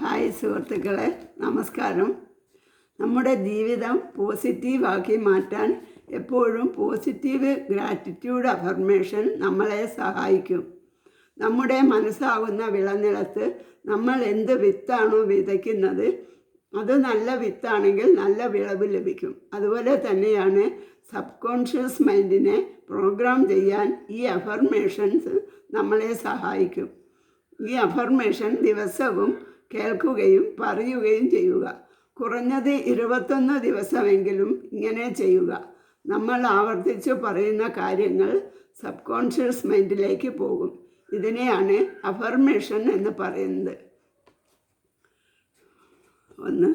Hi സുഹൃത്തുക്കളെ നമസ്കാരം. നമ്മുടെ ജീവിതം പോസിറ്റീവാക്കി മാറ്റാൻ എപ്പോഴും പോസിറ്റീവ് ഗ്രാറ്റിറ്റ്യൂഡ് അഫർമേഷൻ നമ്മളെ സഹായിക്കും. നമ്മുടെ മനസ്സാകുന്ന വിളനിലത്ത് നമ്മൾ എന്ത് വിത്താണോ വിതയ്ക്കുന്നത് അത് നല്ല വിത്താണെങ്കിൽ നല്ല വിളവ് ലഭിക്കും. അതുപോലെ തന്നെയാണ് സബ് കോൺഷ്യസ് മൈൻഡിനെ പ്രോഗ്രാം ചെയ്യാൻ ഈ അഫർമേഷൻസ് നമ്മളെ സഹായിക്കും. ഈ അഫർമേഷൻ ദിവസവും കേൾക്കുകയും പറയുകയും ചെയ്യുക. കുറഞ്ഞത് ഇരുപത്തൊന്ന് ദിവസമെങ്കിലും ഇങ്ങനെ ചെയ്യുക. നമ്മൾ ആവർത്തിച്ച് പറയുന്ന കാര്യങ്ങൾ സബ് കോൺഷ്യസ് മൈൻഡിലേക്ക് പോകും. ഇതിനെയാണ് അഫർമേഷൻ എന്ന് പറയുന്നത്. ഒന്ന്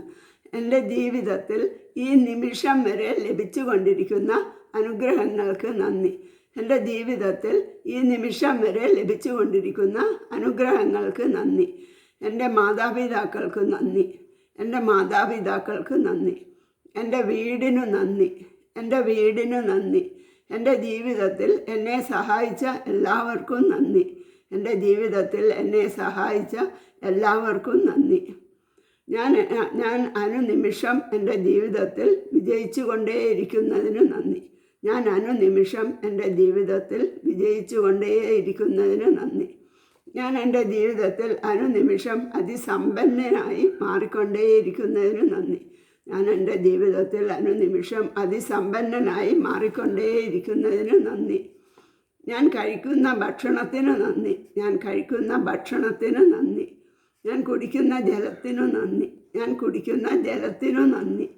എന്റെ ജീവിതത്തിൽ ഈ നിമിഷം വരെ ലഭിച്ചുകൊണ്ടിരിക്കുന്ന അനുഗ്രഹങ്ങൾക്ക് നന്ദി. എന്റെ ജീവിതത്തിൽ ഈ നിമിഷം വരെ ലഭിച്ചുകൊണ്ടിരിക്കുന്ന അനുഗ്രഹങ്ങൾക്ക് നന്ദി. എന്റെ മാതാപിതാക്കൾക്ക് നന്ദി. എന്റെ മാതാപിതാക്കൾക്ക് നന്ദി. എന്റെ വീടിനു നന്ദി. എന്റെ വീടിനു നന്ദി. എന്റെ ജീവിതത്തിൽ എന്നെ സഹായിച്ച എല്ലാവർക്കും നന്ദി. എന്റെ ജീവിതത്തിൽ എന്നെ സഹായിച്ച എല്ലാവർക്കും നന്ദി. ഞാൻ ഞാൻ അനുനിമിഷം എന്റെ ജീവിതത്തിൽ വിജയിച്ചു കൊണ്ടേയിരിക്കുന്നതിന് നന്ദി. ഞാൻ അനുനിമിഷം എന്റെ ജീവിതത്തിൽ വിജയിച്ചു കൊണ്ടേയിരിക്കുന്നതിന് നന്ദി. ഞാൻ എന്റെ ജീവിതത്തിൽ അനുനിമിഷം അതിസമ്പന്നനായി മാറിക്കൊണ്ടേയിരിക്കുന്നതിന് നന്ദി. ഞാൻ എന്റെ ജീവിതത്തിൽ അനുനിമിഷം അതിസമ്പന്നനായി മാറിക്കൊണ്ടേയിരിക്കുന്നതിന് നന്ദി. ഞാൻ കഴിക്കുന്ന ഭക്ഷണത്തിന് നന്ദി. ഞാൻ കഴിക്കുന്ന ഭക്ഷണത്തിന് നന്ദി. ഞാൻ കുടിക്കുന്ന ജലത്തിനു നന്ദി. ഞാൻ കുടിക്കുന്ന ജലത്തിനു നന്ദി.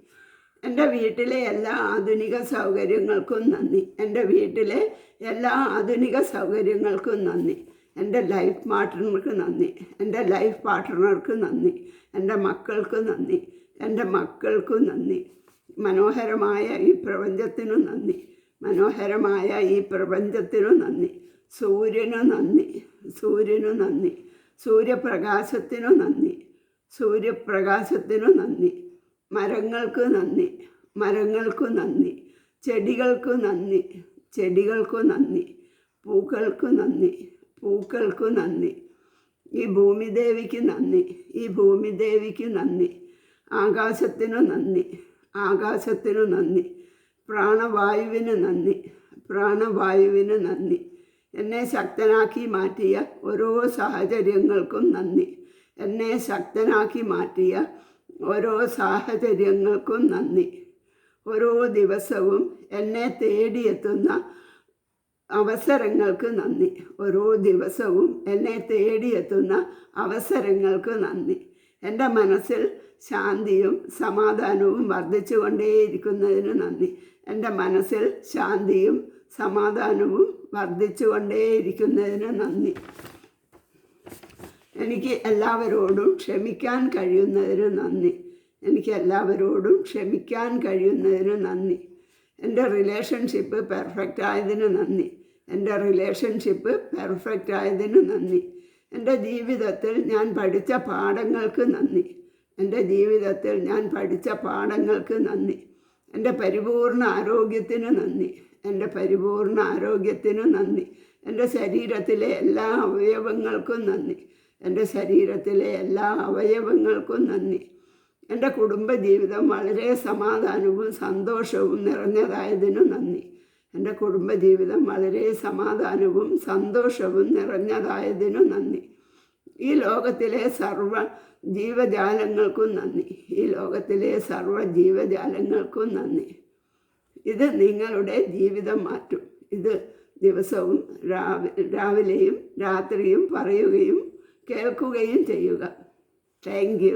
എന്റെ വീട്ടിലെ എല്ലാ ആധുനിക സൗകര്യങ്ങൾക്കും നന്ദി. എന്റെ വീട്ടിലെ എല്ലാ ആധുനിക സൗകര്യങ്ങൾക്കും നന്ദി. എന്റെ ലൈഫ് പാർട്ട്ണർക്ക് നന്ദി. എന്റെ ലൈഫ് പാർട്ട്ണർക്ക് നന്ദി. എന്റെ മക്കൾക്ക് നന്ദി. എന്റെ മക്കൾക്കും നന്ദി. മനോഹരമായ ഈ പ്രപഞ്ചത്തിനു നന്ദി. മനോഹരമായ ഈ പ്രപഞ്ചത്തിനു നന്ദി. സൂര്യനു നന്ദി. സൂര്യനു നന്ദി. സൂര്യപ്രകാശത്തിനു നന്ദി. സൂര്യപ്രകാശത്തിനു നന്ദി. മരങ്ങൾക്ക് നന്ദി. മരങ്ങൾക്ക് നന്ദി. ചെടികൾക്ക് നന്ദി. ചെടികൾക്ക് നന്ദി. പൂക്കൾക്ക് നന്ദി. പൂക്കൾക്ക് നന്ദി. ഈ ഭൂമിദേവിക്ക് നന്ദി. ഈ ഭൂമിദേവിക്ക് നന്ദി. ആകാശത്തിനു നന്ദി. ആകാശത്തിനു നന്ദി. പ്രാണവായുവിന് നന്ദി. പ്രാണവായുവിന് നന്ദി. എന്നെ ശക്തനാക്കി മാറ്റിയ ഓരോ സാഹചര്യങ്ങൾക്കും നന്ദി. എന്നെ ശക്തനാക്കി മാറ്റിയ ഓരോ സാഹചര്യങ്ങൾക്കും നന്ദി. ഓരോ ദിവസവും എന്നെ തേടിയെത്തുന്ന അവസരങ്ങൾക്ക് നന്ദി. ഓരോ ദിവസവും എന്നെ തേടിയെത്തുന്ന അവസരങ്ങൾക്ക് നന്ദി. എന്റെ മനസ്സിൽ ശാന്തിയും സമാധാനവും വർദ്ധിച്ചു കൊണ്ടേയിരിക്കുന്നതിന് നന്ദി. എന്റെ മനസ്സിൽ ശാന്തിയും സമാധാനവും വർദ്ധിച്ചു കൊണ്ടേയിരിക്കുന്നതിന് നന്ദി. എനിക്ക് എല്ലാവരോടും ക്ഷമിക്കാൻ കഴിയുന്നതിന് നന്ദി. എനിക്ക് എല്ലാവരോടും ക്ഷമിക്കാൻ കഴിയുന്നതിന് നന്ദി. എന്റെ റിലേഷൻഷിപ്പ് പെർഫെക്റ്റ് ആയതിന് നന്ദി. എന്റെ റിലേഷൻഷിപ്പ് പെർഫെക്റ്റ് ആയതിന് നന്ദി. എന്റെ ജീവിതത്തിൽ ഞാൻ പഠിച്ച പാഠങ്ങൾക്ക് നന്ദി. എന്റെ ജീവിതത്തിൽ ഞാൻ പഠിച്ച പാഠങ്ങൾക്ക് നന്ദി. എന്റെ പരിപൂർണ ആരോഗ്യത്തിന് നന്ദി. എന്റെ പരിപൂർണ ആരോഗ്യത്തിന് നന്ദി. എന്റെ ശരീരത്തിലെ എല്ലാ അവയവങ്ങൾക്കും നന്ദി. എന്റെ ശരീരത്തിലെ എല്ലാ അവയവങ്ങൾക്കും നന്ദി. എന്റെ കുടുംബജീവിതം വളരെ സമാധാനവും സന്തോഷവും നിറഞ്ഞതായതിനു നന്ദി. എന്റെ കുടുംബജീവിതം വളരെ സമാധാനവും സന്തോഷവും നിറഞ്ഞതായതിനു നന്ദി. ഈ ലോകത്തിലെ സർവ ജീവജാലങ്ങൾക്കും നന്ദി. ഈ ലോകത്തിലെ സർവ ജീവജാലങ്ങൾക്കും നന്ദി. ഇത് നിങ്ങളുടെ ജീവിതം മാറ്റും. ഇത് ദിവസവും രാവിലെയും രാത്രിയും പറയുകയും കേൾക്കുകയും ചെയ്യുക. താങ്ക്